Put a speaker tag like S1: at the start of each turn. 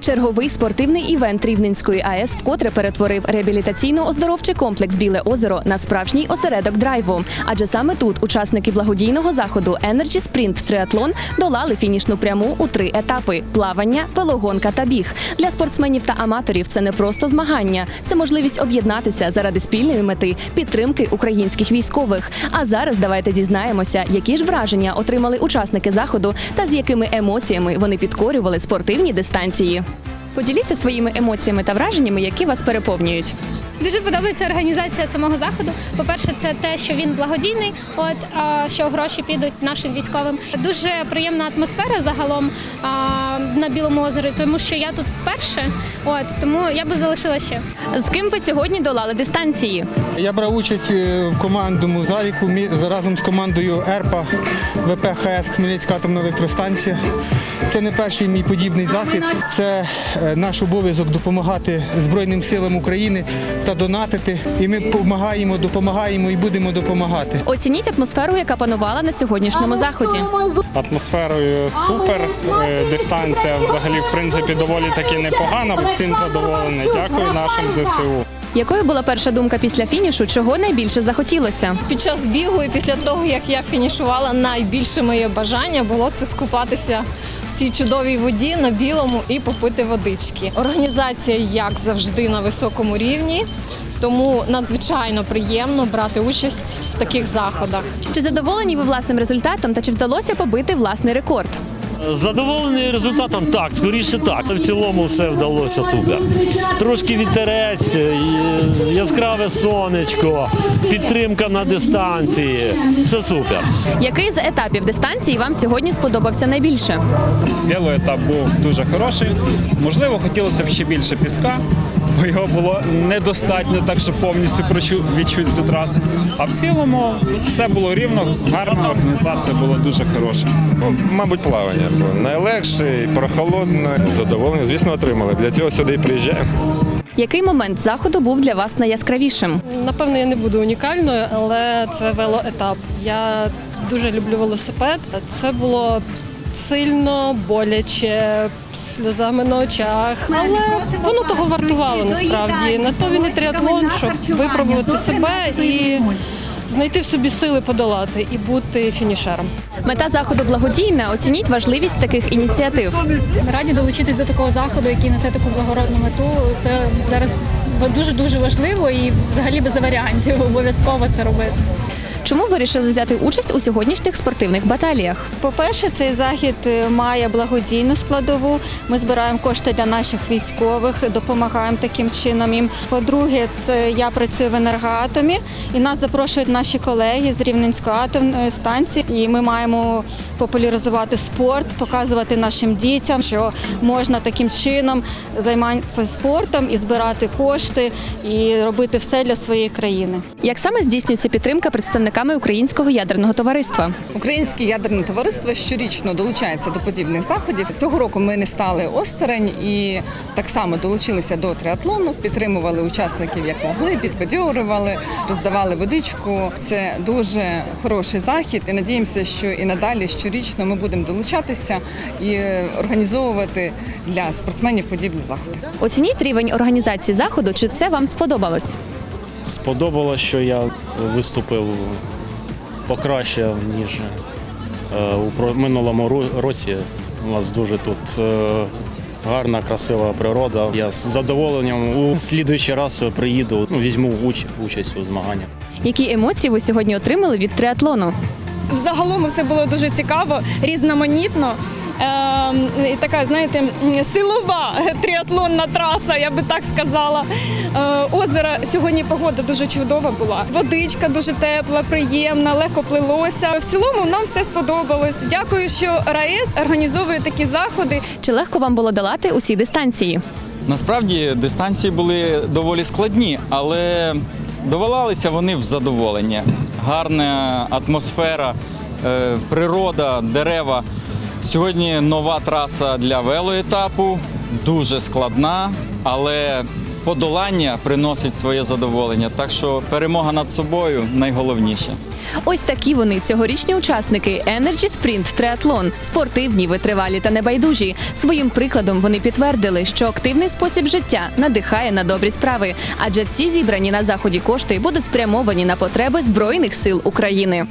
S1: Черговий спортивний івент Рівненської АЕС вкотре перетворив реабілітаційно-оздоровчий комплекс Біле озеро на справжній осередок драйву. Адже саме тут учасники благодійного заходу Energy Sprint Triathlon долали фінішну пряму у три етапи: плавання, велогонка та біг. Для спортсменів та аматорів це не просто змагання, це можливість об'єднатися заради спільної мети підтримки українських військових. А зараз давайте дізнаємося, які ж враження отримали учасники заходу та з якими емоціями вони підкорювали спортивні дистанції. Поділіться своїми емоціями та враженнями, які вас переповнюють.
S2: Дуже подобається організація самого заходу. По-перше, це те, що він благодійний, от що гроші підуть нашим військовим. Дуже приємна атмосфера загалом на Білому озері, тому що я тут вперше. От тому я би залишила ще.
S1: З ким ви сьогодні долали дистанції?
S3: Я брав участь е, в командному заліку мі- разом з командою ЕРПА ВПХС Хмельницька атомна електростанція. Це не перший мій подібний захід. Це е, наш обов'язок допомагати Збройним силам України та донатити. І ми допомагаємо, допомагаємо і будемо допомагати.
S1: Оцініть атмосферу, яка панувала на сьогоднішньому заході.
S4: Атмосферою супер. Е, Дистанція взагалі в принципі доволі таки непогана. Всім задоволений. Дякую нашим ЗСУ.
S1: Якою була перша думка після фінішу? Чого найбільше захотілося?
S5: Під час бігу і після того, як я фінішувала, найбільше моє бажання було це скупатися в цій чудовій воді на білому і попити водички. Організація, як завжди, на високому рівні. Тому надзвичайно приємно брати участь в таких заходах.
S1: Чи задоволені ви власним результатом та чи вдалося побити власний рекорд?
S6: Задоволений результатом? Так, скоріше так. В цілому все вдалося супер. Трошки вітерець, е, яскраве сонечко, підтримка на дистанції. Все супер.
S1: Який з етапів дистанції вам сьогодні сподобався найбільше?
S4: Білий етап був дуже хороший. Можливо, хотілося б ще більше піска, бо його було недостатньо, так щоб повністю прочу- відчути цю трасу. А в цілому все було рівно, гарна організація була дуже хороша.
S7: Ну, мабуть, плавання. Бо найлегше, і прохолодно. Задоволення, звісно, отримали. Для цього сюди і приїжджаємо.
S1: Який момент заходу був для вас найяскравішим?
S8: Напевно, я не буду унікальною, але це велоетап. Я дуже люблю велосипед. Це було сильно боляче, сльозами на очах. Але воно того вартувало насправді. На то він і тріатлон, щоб випробувати себе і знайти в собі сили подолати і бути фінішером.
S1: Мета заходу благодійна. Оцініть важливість таких ініціатив.
S2: Ми раді долучитись до такого заходу, який несе таку благородну мету. Це зараз дуже дуже важливо і взагалі без варіантів обов'язково це робити.
S1: Чому вирішили взяти участь у сьогоднішніх спортивних баталіях?
S9: По-перше, цей захід е, має благодійну складову. Ми збираємо кошти для наших військових, допомагаємо таким чином їм. По-друге, це я працюю в енергоатомі, і нас запрошують наші колеги з Рівненської атомної станції. І ми маємо популяризувати спорт, показувати нашим дітям, що можна таким чином займатися спортом і збирати кошти, і робити все для своєї країни.
S1: Як саме здійснюється підтримка представниками українського ядерного товариства?
S10: Українське ядерне товариство щорічно долучається до подібних заходів. Цього року ми не стали осторонь і так само долучилися до триатлону, підтримували учасників як могли, підбадьорювали, роздавали водичку. Це дуже хороший захід. І надіємося, що і надалі щорічно ми будемо долучатися і організовувати для спортсменів подібні заходи.
S1: Оцініть рівень організації заходу, чи все вам сподобалось?
S6: Сподобалось, що я виступив покраще, ніж е, у минулому році. У нас дуже тут е, гарна, красива природа. Я з задоволенням у слідуючий раз приїду, ну, візьму участь у змаганнях.
S1: Які емоції ви сьогодні отримали від триатлону?
S5: Взагалом все було дуже цікаво, різноманітно. Ем, така, знаєте, силова тріатлонна траса, я би так сказала. Е, озеро сьогодні погода дуже чудова була. Водичка дуже тепла, приємна, легко плилося. В цілому нам все сподобалось. Дякую, що РаЕС організовує такі заходи.
S1: Чи легко вам було долати усі дистанції?
S11: Насправді дистанції були доволі складні, але довалалися вони в задоволення. Гарна атмосфера, е, природа, дерева. Сьогодні нова траса для велоетапу, дуже складна, але подолання приносить своє задоволення. Так що перемога над собою найголовніше.
S1: Ось такі вони цьогорічні учасники Energy Sprint Triathlon. спортивні, витривалі та небайдужі. Своїм прикладом вони підтвердили, що активний спосіб життя надихає на добрі справи, адже всі зібрані на заході кошти будуть спрямовані на потреби збройних сил України.